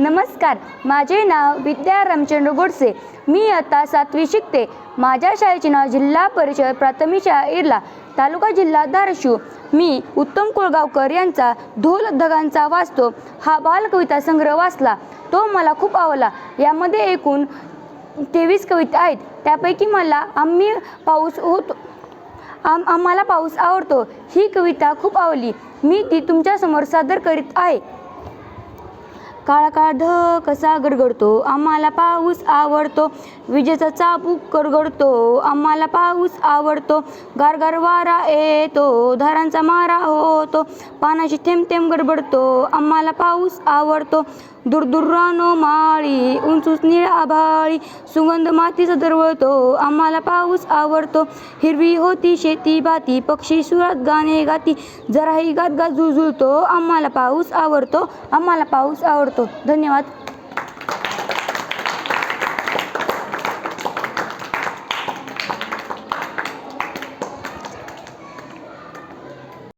नमस्कार माझे नाव विद्या रामचंद्र गोडसे. मी आता सातवी शिकते. माझ्या शाळेचे नाव जिल्हा परिषद प्राथमिक शाळा इर्ला तालुका जिल्हा धाराशिव. मी उत्तम कुळगावकर यांचा धोल धगांचा वाचतो. हा बालकविता संग्रह वाचला. तो मला खूप आवडला. यामध्ये एकूण तेवीस कविता आहेत. त्यापैकी मला आम्ही पाऊस होतो आम आम्हाला पाऊस आवडतो. ही कविता खूप आवडली. मी ती तुमच्यासमोर सादर करीत आहे. काळा काळा ढग कसा गडगडतो? आम्हाला पाऊस आवडतो. विजेचा चाबूक गडगडतो. आम्हाला पाऊस आवडतो. गारगार वारा येतो. धारांचा मारा होतो. पानाशी थेंब थेंब गडबडतो. आम्हाला पाऊस आवडतो. दूर दूर रानो माळी उंच उंच आभाळी सुगंध मातीचा दरवळतो. आम्हाला पाऊस आवडतो. हिरवी होती शेती बाती पक्षी सुरात गाणे गाती. जराही गात गात झुळझुळतो. आम्हाला पाऊस आवडतो. आम्हाला पाऊस आवडतो. धन्यवाद.